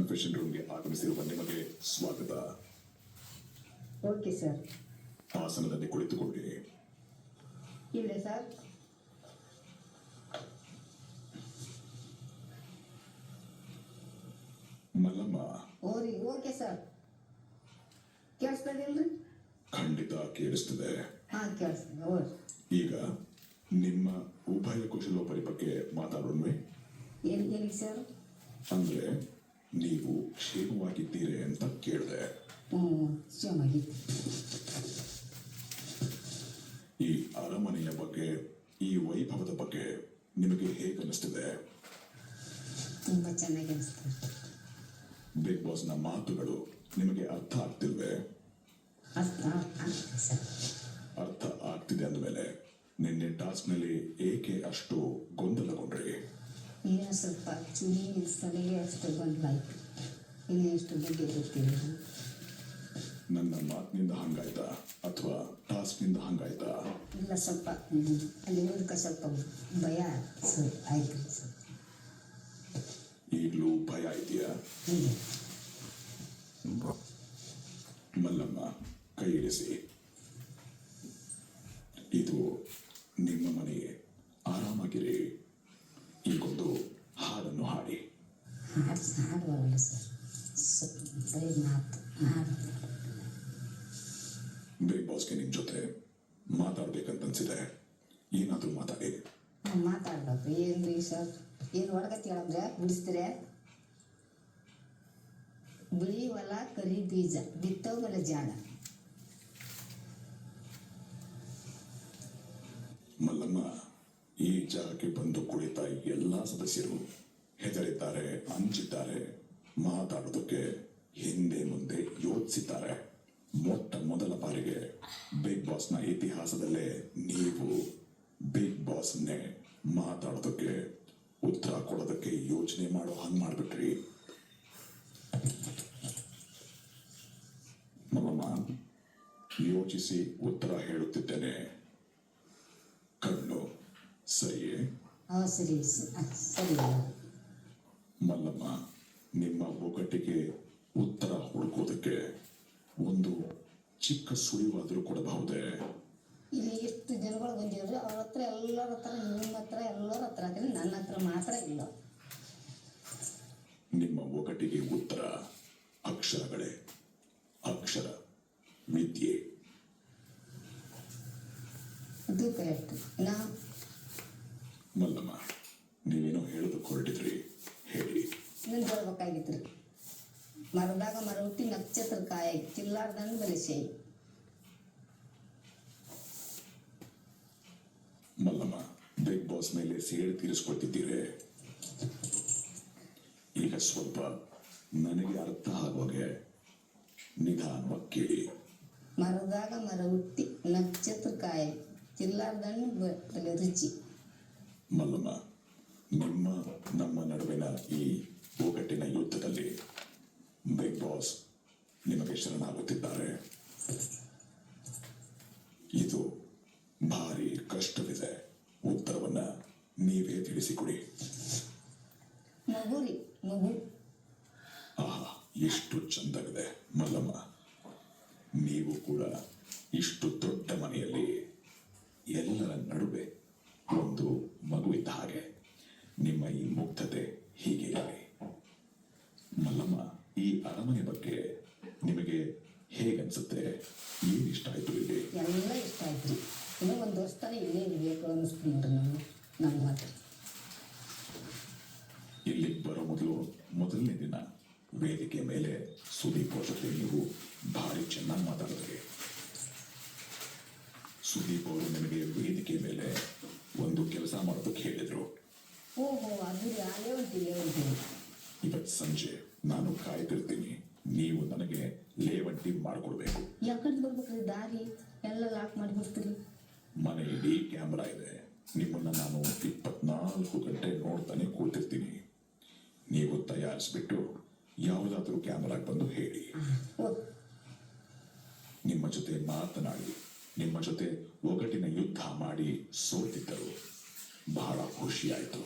Confession ರೂಮ್ಗೆ ಆಗಮಿಸಿರುವ ನಿಮಗೆ ಸ್ವಾಗತ. Okay sir. ಆಸನದಲ್ಲಿ ಕುಳಿತುಕೊಳ್ಳಿ. ಇಲ್ಲ ಸರ್. ಮಲ್ಲಮ್ಮ. ಓರಿ ಓಕೆ ಸರ್. ಕೇಳಿಸ್ತದಿಲ್ರಿ ಖಂಡಿತ ಕೇಳಿಸ್ತದೆ. ಹಾಂ ಕೇಳಿಸ್ತದೆ ಓರಿ. ಈಗ ನಿಮ್ಮ ಉಭಯ ಕುಶಲೋಪರಿ ಬಗ್ಗೆ ಮಾತಾಡೋಣ ಏನು ಸರ್. ಅಂದ್ರೆ ನೀವು ಕ್ಷೇಮವಾಗಿದ್ದೀರಿ ಅಂತ ಕೇಳಿದೆ. ಈ ಅರಮನೆಯ ಬಗ್ಗೆ ಈ ವೈಭವದ ಬಗ್ಗೆ ನಿಮಗೆ ಹೇಗೆ ಅನಿಸ್ತಿದೆ ತುಂಬಾ ಚೆನ್ನಾಗಿ ಅನಿಸ್ತದೆ. ಬಿಗ್ ಬಾಸ್ನ ಮಾತುಗಳು ನಿಮಗೆ ಅರ್ಥ ಆಗ್ತಿಲ್ವೇ? ಅರ್ಥ ಆಗ್ತದೆ ಅಂದಮೇಲೆ ನಿನ್ನೆ ಟಾಸ್ಕ್ನಲ್ಲಿ ಏಕೆ ಅಷ್ಟು ಸ್ವಲ್ಪ ಚೂರಿ ಸಲಿಗೆ ಅಷ್ಟು ಬಾಯ್ತು ಇನ್ನು ಎಷ್ಟು ಬಗ್ಗೆ ಗೊತ್ತಿಲ್ಲ. ನನ್ನ ಮಾತಿನಿಂದ ಹಂಗಾಯ್ತಾ? ಅಥವಾ ಟಾಸ್ಕ್ನಿಂದ ಹಂಗಾಯ್ತಾ? ಇಲ್ಲ ಸ್ವಲ್ಪ ಅಲ್ಲಿ ಮೂಲಕ ಸ್ವಲ್ಪ ಭಯ ಸರ್ ಆಯ್ತು ಸರ್. ಈಗಲೂ ಭಯ ಇದೆಯಾ? ಮಲ್ಲಮ್ಮ ಕೈ ಇಳಿಸಿ ಇದು ನಿಮ್ಮ ಮನೆಯೇ ಆರಾಮಾಗಿರಿ. ಬಿಗ್ ಬಾಸ್ಗೆ ನಿಮ್ ಜೊತೆ ಮಾತಾಡ್ಬೇಕಂತ ಅನ್ಸಿದೆ ಏನಾದ್ರೂ ಮಾತಾಡಿ ಮಾತಾಡ್ಬೇಕು ಏನ್ರಿ ಸರ್ ಏನು ಒಳಗತ್ತಿ ಹೇಳಂದ್ರೆ ಬಿಡಿಸ್ತೀರ ಬಿಳಿ ಹೊಲ ಕರಿ ಬೀಜ ಬಿತ್ತೋಗಲ ಜಾಗ ಮಲ್ಲಮ್ಮ ಈ ಜಾಗಕ್ಕೆ ಬಂದು ಕುಳಿತ ಎಲ್ಲಾ ಸದಸ್ಯರು ಹೆದರಿದ್ದಾರೆ ಅಂಚಿದ್ದಾರೆ ಮಾತಾಡೋದಕ್ಕೆ ಹಿಂದೆ ಮುಂದೆ ಯೋಚಿಸಿದ್ದಾರೆ ಮೊಟ್ಟ ಮೊದಲ ಬಾರಿಗೆ ಬಿಗ್ ಬಾಸ್ನ ಇತಿಹಾಸದಲ್ಲೇ ನೀವು ಬಿಗ್ ಬಾಸ್ನೇ ಮಾತಾಡೋದಕ್ಕೆ ಉತ್ತರ ಕೊಡೋದಕ್ಕೆ ಯೋಚನೆ ಮಾಡೋ ಹಂಗ್ ಮಾಡ್ಬಿಟ್ರಿ. ಮಲ್ಲಮ್ಮ ಯೋಚಿಸಿ ಉತ್ತರ ಹೇಳುತ್ತಿದ್ದೇನೆ. ಕಣ್ಣು ಸರಿಯೇ? ಸರಿ ಸರಿ ಮಲ್ಲಮ್ಮ ನಿಮ್ಮ ಒಗ್ಗಟ್ಟಿಗೆ ಉತ್ತರ ಹುಡುಕೋದಕ್ಕೆ ಒಂದು ಚಿಕ್ಕ ಸುಳಿವಾದರೂ ಕೊಡಬಹುದೇ? ಇಲ್ಲಿ ಎಷ್ಟು ಜನಗಳು ಬಂದಿದ್ರು ಅವ್ರ ಹತ್ರ ಎಲ್ಲರ ಹತ್ರ ನಿಮ್ಮ ಹತ್ರ ಎಲ್ಲರ ಹತ್ರ ಆದರೆ ನನ್ನ ಹತ್ರ ಮಾತ್ರ ಇಲ್ಲ. ನಿಮ್ಮ ಒಗಟಿಗೆ ಉತ್ತರ ಅಕ್ಷರಗಳೇ. ಅಕ್ಷರ ವಿದ್ಯೆ. ಅದು ಕರೆಕ್ಟ್ ನಾ ಮಲ್ಲಮ್ಮ ನೀವೇನೋ ಹೇಳೋದಕ್ಕೆ ಹೊರಟಿದ್ರಿ ಇನ್ನೊಂದು ಬರ್ಬೇಕಾಗಿತ್ತು ರೀ. ಮರದಾಗ ಮರ ಹುಟ್ಟಿ ನಕ್ಷತ್ರ ಕಾಯ ಚಿಲ್ಲಾರ್ದಂಗೆ ಬಲಿಸಿ. ಮಲ್ಲಮ್ಮ ಬಿಗ್ ಬಾಸ್ ಮೇಲೆ ಸೇಡು ತೀರಿಸ್ಕೊಟ್ಟಿದ್ದೀರಿ? ಈಗ ಸ್ವಲ್ಪ ನನಗೆ ಅರ್ಥ ಆಗೋಗೆ ನಿಧಾನವಾಗಿ ಕೇಳಿ. ಮರದಾಗ ಮರ ಹುಟ್ಟಿ ನಕ್ಷತ್ರ ಕಾಯ ತಿಲ್ಲಾರ್ದಣ್ಣು ರುಚಿ ಮಲ್ಲಮ್ಮ ನಿಮ್ಮ ನಮ್ಮ ನಡುವಿನ ಈ ಒಗ್ಗಟ್ಟಿನ ಯುದ್ಧದಲ್ಲಿ ಬಿಗ್ ಬಾಸ್ ನಿಮಗೆ ಶರಣಾಗುತ್ತಿದ್ದಾರೆ. ಇದು ಭಾರಿ ಕಷ್ಟವಿದೆ. ಉತ್ತರವನ್ನ ನೀವೇ ತಿಳಿಸಿಕೊಡಿ. ಮಗು ಆಹಾ ಎಷ್ಟು ಚಂದವಿದೆ ಮಲ್ಲಮ್ಮ. ನೀವು ಕೂಡ ಇಷ್ಟು ದೊಡ್ಡ ಮನೆಯಲ್ಲಿ ಎಲ್ಲರ ನಡುವೆ ಒಂದು ಮಗುವಿದ್ದ ಹಾಗೆ ನಿಮ್ಮ ಈ ಮುಗ್ಧತೆ ಹೀಗೆ ಇರಲಿ ಮಲ್ಲಮ್ಮ ಈ ಅರಮನೆ ಬಗ್ಗೆ ನಿಮಗೆ ಹೇಗನ್ಸುತ್ತೆ? ಏನ್ ಇಷ್ಟ ಆಯ್ತು ಇಲ್ಲಿ? ಎಲ್ಲ ಇಷ್ಟ ಆಯ್ತು. ಇನ್ನೂ ಒಂದು ವರ್ಷ ಇಲ್ಲೇ ಇರಬೇಕು ಅನ್ನಿಸ್ಕೊಂಡ್ರಿ ನಾನು ನಮ್ಮ ಮಾತ್ರ. ಇಲ್ಲಿ ಬರೋ ಮೊದಲು ಮೊದಲನೇ ದಿನ ವೇದಿಕೆ ಮೇಲೆ ಸುದೀಪ್ ಅವ್ರ ಜೊತೆ ನೀವು ಭಾರಿ ಚೆನ್ನಾಗಿ ಮಾತಾಡಿದ್ರಿ. ಸುದೀಪ್ ಅವರು ನಿಮಗೆ ವೇದಿಕೆ ಮೇಲೆ ಒಂದು ಕೆಲಸ ಮಾಡೋದಕ್ಕೆ ಹೇಳಿದ್ರು. ಓಹೋ ಅದು ಹೊಂಟಿಲ್ಲ ಇವತ್ತು ಸಂಜೆ ನಾನು ಕಾಯ್ತಿರ್ತೀನಿ ನೀವು ನನಗೆ ಲೇವಂಟಿ ಮಾಡಿಕೊಡ್ಬೇಕು. ಬರ್ಬೇಕ್ರಿ ದಾರಿ ಎಲ್ಲ ಲಾಕ್ ಮಾಡಿಬಿಡ್ತೀರಿ ಮನೆ ಇಡೀ ಕ್ಯಾಮ್ರಾ ಇದೆ. ನಿಮ್ಮನ್ನ ನಾನು ಇಪ್ಪತ್ನಾಲ್ಕು ಗಂಟೆ ನೋಡ್ತಾನೆ ಕೂತಿರ್ತೀನಿ. ನೀವು ತಯಾರಿಸ್ಬಿಟ್ಟು ಯಾವುದಾದ್ರೂ ಕ್ಯಾಮ್ರಾಗೆ ಬಂದು ಹೇಳಿ. ನಿಮ್ಮ ಜೊತೆ ಮಾತನಾಡಿ ನಿಮ್ಮ ಜೊತೆ ಒಗಟಿನ ಯುದ್ಧ ಮಾಡಿ ಸೋತಿದ್ದರು. ಬಹಳ ಖುಷಿಯಾಯಿತು.